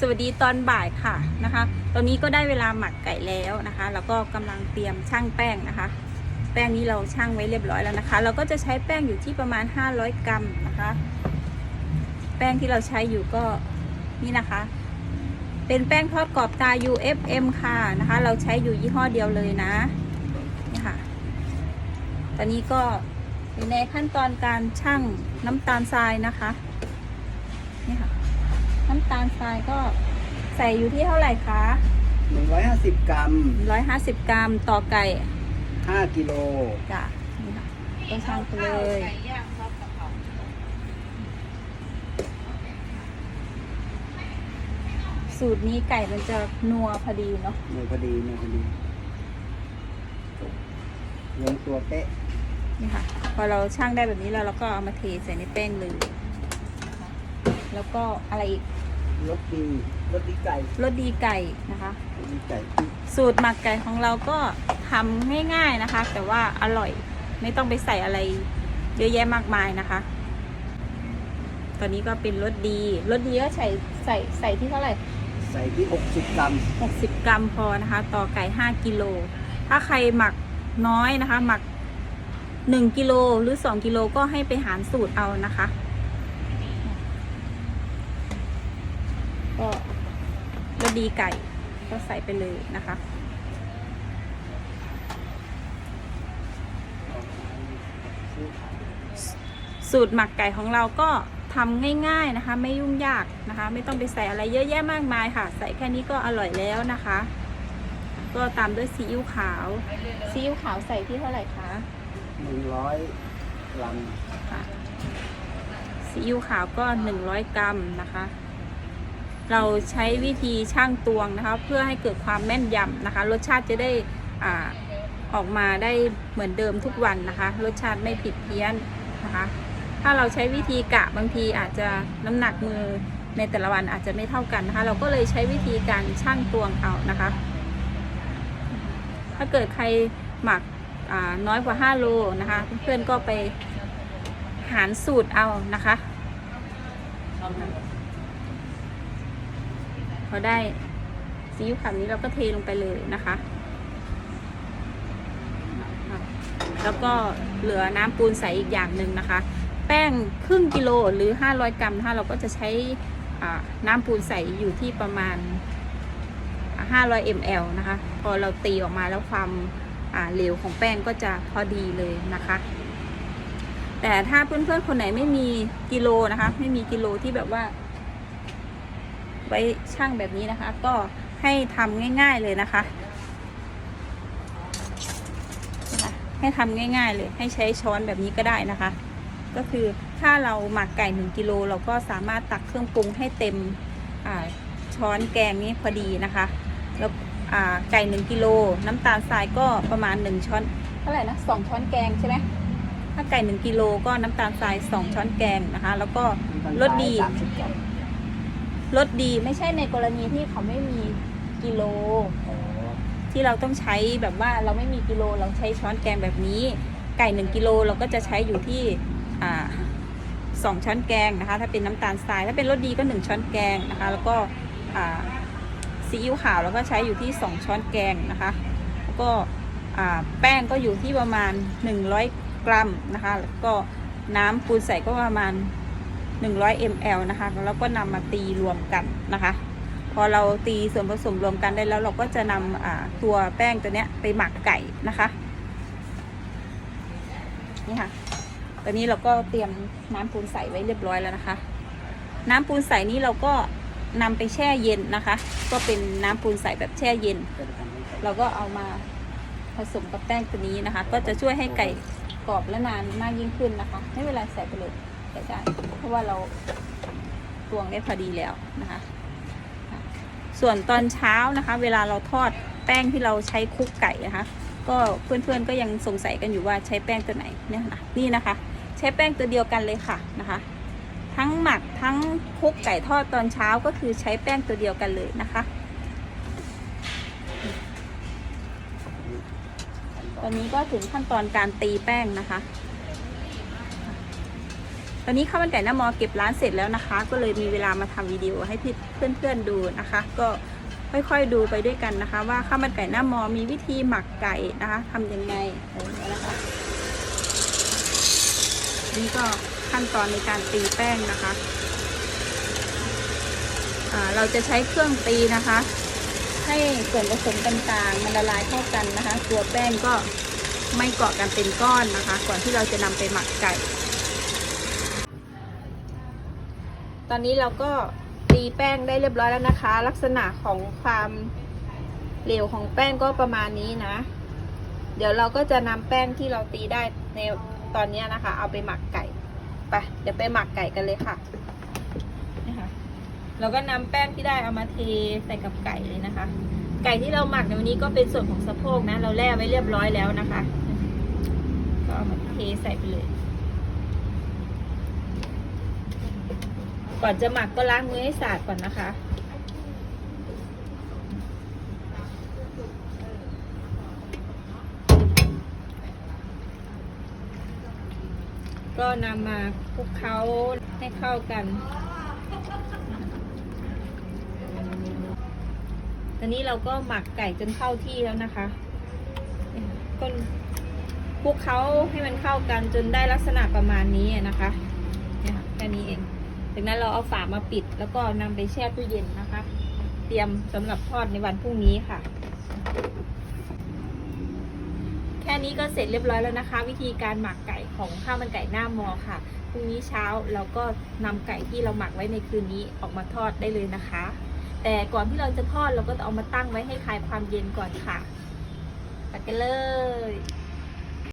สวัสดีตอนบ่ายค่ะนะคะ ตอนนี้ก็ได้เวลาหมักไก่แล้วนะคะ แล้วก็กำลังเตรียมช่างแป้งนะคะ แป้งนี้เราช่างไว้เรียบร้อยแล้วนะคะ เราก็จะใช้แป้งอยู่ที่ประมาณ 500 กรัมนะคะ แป้งที่เราใช้อยู่ก็นี่นะคะ เป็นแป้งทอดกรอบตา UFM ค่ะนะคะ เราใช้อยู่ยี่ห้อเดียวเลยนะนี่ค่ะ ตอนนี้ก็อยู่ในขั้นตอนการชั่งน้ำตาลทรายนะคะนี่ค่ะ น้ำตาลทรายก็ใส่อยู่ที่เท่าไหร่คะ 150 กรัม 150 กรัมต่อไก่ 5 กิโลจ้ะนี่ค่ะก็ช่างไปเลยสูตรนี้ไก่มันจะนัวพอดีเนาะเนื้อพอดีเนื้อพอดีลงตัวเป๊ะนี่ค่ะ พอเราช่างได้แบบนี้แล้วเราก็เอามาเทใส่ในแป้งเลยนะคะ แล้วก็อะไรอีกรสดีรสดีไก่รสดีไก่นะคะ รสดีไก่สูตรหมักไก่ของเราก็ทำง่ายๆนะคะ แต่ว่าอร่อยไม่ต้องไปใส่อะไรเยอะแยะมากมายนะคะ ตอนนี้ก็เป็นรสดีรสดีก็ใส่ใส่ใส่ที่เท่าไหร่ ใส่ที่ 60 กรัม 60 กรัมพอนะคะ ต่อไก่ 5กิโล ถ้าใครหมักน้อยนะคะ หมัก 1กิโลหรือ 2กิโลก็ให้ไปหารสูตรเอานะคะ ก็รสดีไก่ก็ใส่ไปเลยนะคะ สูตรหมักไก่ของเราก็ทำง่ายๆนะคะ ไม่ยุ่งยากนะคะ ไม่ต้องไปใส่อะไรเยอะแยะมากมายค่ะ ใส่แค่นี้ก็อร่อยแล้วนะคะ ก็ตามด้วยซีอิ๊วขาวซีอิ๊วขาวใส่ที่เท่าไหร่คะ100กรัมค่ะซีอิ๊วขาวก็100กรัมนะคะ เราใช้วิธีช่างตวงนะคะ เพื่อให้เกิดความแม่นยำนะคะ รสชาติจะได้อ่าออกมาได้เหมือนเดิมทุกวันนะคะ รสชาติไม่ผิดเพี้ยนนะคะ ถ้าเราใช้วิธีกะบางทีอาจจะน้ำหนักมือในแต่ละวันอาจจะไม่เท่ากันนะคะ เราก็เลยใช้วิธีการช่างตวงเอานะคะ ถ้าเกิดใครหมักน้อยกว่า 5 โลนะคะ เพื่อนๆก็ไปหารสูตรเอานะคะ พอได้ซีอิ๊วขาวนี้เราก็เทลงไปเลยนะคะ แล้วก็เหลือน้ำปูนใสอีกอย่างหนึ่งนะคะ แป้งครึ่งกิโลหรือ 500 กรัมถ้าเราก็จะใช้น้ำปูนใสอยู่ที่ประมาณ 500 ml นะคะ พอเราตีออกมาแล้วความเหลวของแป้งก็จะพอดีเลยนะคะ แต่ถ้าเพื่อนๆคนไหนไม่มีกิโลนะคะ ไม่มีกิโลที่แบบว่า ไว้ช่างแบบนี้นะคะ ก็ให้ทำง่าย ๆเลยนะคะ ให้ทำง่าย ๆเลย ให้ใช้ช้อนแบบนี้ก็ได้นะคะ ก็คือถ้าเราหมักไก่หนึ่งกิโลเราก็สามารถตักเครื่องปรุงให้เต็มอ่าช้อนแกงนี้พอดีนะคะ แล้วอ่าไก่หนึ่งกิโลน้ำตาลทรายก็ประมาณหนึ่งช้อนเท่าไหร่นะสองช้อนแกงใช่ไหมถ้าไก่หนึ่งกิโลก็น้ำตาลทรายสองช้อนแกงนะคะ แล้วก็รสดี 30กรัมรสดีไม่ใช่ในกรณีที่เขาไม่มีกิโลอ๋อที่เราต้องใช้แบบว่าเราไม่มีกิโลเราใช้ช้อนแกงแบบนี้ ไก่หนึ่งกิโลเราก็จะใช้อยู่ที่อ่าสองช้อนแกงนะคะ ถ้าเป็นน้ำตาลทรายถ้าเป็นรสดีก็หนึ่งช้อนแกงนะคะ แล้วก็อ่าซีอิ๊วขาวเราก็ใช้อยู่ที่สองช้อนแกงนะคะแล้วก็อ่าแป้งก็อยู่ที่ประมาณ 100 กรัมนะคะ แล้วก็น้ำปูนใส่ก็ประมาณ 100 ml นะคะแล้วก็นำมาตีรวมกันนะคะ พอเราตีส่วนผสมรวมกันได้แล้วเราก็จะนำตัวแป้งตัวเนี้ยไปหมักไก่นะคะนี่ค่ะตอนนี้เราก็เตรียมน้ำปูนใสไว้เรียบร้อยแล้วนะคะ น้ำปูนใสนี้เราก็นำไปแช่เย็นนะคะ ก็เป็นน้ำปูนใสแบบแช่เย็น เราก็เอามาผสมกับแป้งตัวนี้นะคะ ก็จะช่วยให้ไก่กรอบและนานมากยิ่งขึ้นนะคะ ไม่เวลาใส่ไปเลย ใส่ได้เพราะว่าเราตวงได้พอดีแล้วนะคะ ส่วนตอนเช้านะคะ เวลาเราทอดแป้งที่เราใช้คลุกไก่นะคะ ก็เพื่อนๆก็ยังสงสัยกันอยู่ว่าใช้แป้งตัวไหนเนี่ยนะนี่นะคะ ใช้แป้งตัวเดียวกันเลยค่ะนะคะ ทั้งหมักทั้งคลุกไก่ทอดตอนเช้าก็คือใช้แป้งตัวเดียวกันเลยนะคะตอนนี้ก็ถึงขั้นตอนการตีแป้งนะคะ ตอนนี้ข้าวมันไก่หน้ามอเก็บร้านเสร็จแล้วนะคะ ก็เลยมีเวลามาทำวิดีโอให้พี่เพื่อนๆดูนะคะ ก็ค่อยๆดูไปด้วยกันนะคะ ว่าข้าวมันไก่หน้ามอมีวิธีหมักไก่นะคะทำยังไงนะคะนี่ก็ขั้นตอนในการตีแป้งนะคะเราจะใช้เครื่องตีนะคะ ให้ส่วนผสมต่างๆ มันละลายเข้ากันนะคะ ตัวแป้งก็ไม่เกาะกันเป็นก้อนนะคะ ก่อนที่เราจะนำไปหมักไก่ ตอนนี้เราก็ตีแป้งได้เรียบร้อยแล้วนะคะ ลักษณะของความเหลวของแป้งก็ประมาณนี้นะ เดี๋ยวเราก็จะนำแป้งที่เราตีได้ในตอนนี้นะคะ เอาไปหมักไก่ไปเดี๋ยวไปหมักไก่กันเลยค่ะนี่ค่ะเราก็นำแป้งที่ได้เอามาเทใส่กับไก่เลยนะคะ ไก่ที่เราหมักในวันนี้ก็เป็นส่วนของสะโพกนะ เราแล่ไว้เรียบร้อยแล้วนะคะ ก็เอามาเทใส่ไปเลย ก่อนจะหมักก็ล้างมือให้สะอาดก่อนนะคะ ก็นำมาคลุกเคล้าให้เข้ากัน ตอนนี้เราก็หมักไก่จนเข้าที่แล้วนะคะก็คลุกเคล้าให้มันเข้ากันจนได้ลักษณะประมาณนี้นะคะเนี่ยค่ะแค่นี้เอง จากนั้นเราเอาฝามาปิด แล้วก็นำไปแช่ตู้เย็นนะคะ เตรียมสำหรับทอดในวันพรุ่งนี้ค่ะ แค่นี้ก็เสร็จเรียบร้อยแล้วนะคะ วิธีการหมักไก่ของข้าวมันไก่หน้ามอค่ะพรุ่งนี้เช้าเราก็นำไก่ที่เราหมักไว้ในคืนนี้ออกมาทอดได้เลยนะคะ แต่ก่อนที่เราจะทอดเราก็ต้องเอามาตั้งไว้ให้คลายความเย็นก่อนค่ะตัดกันเลย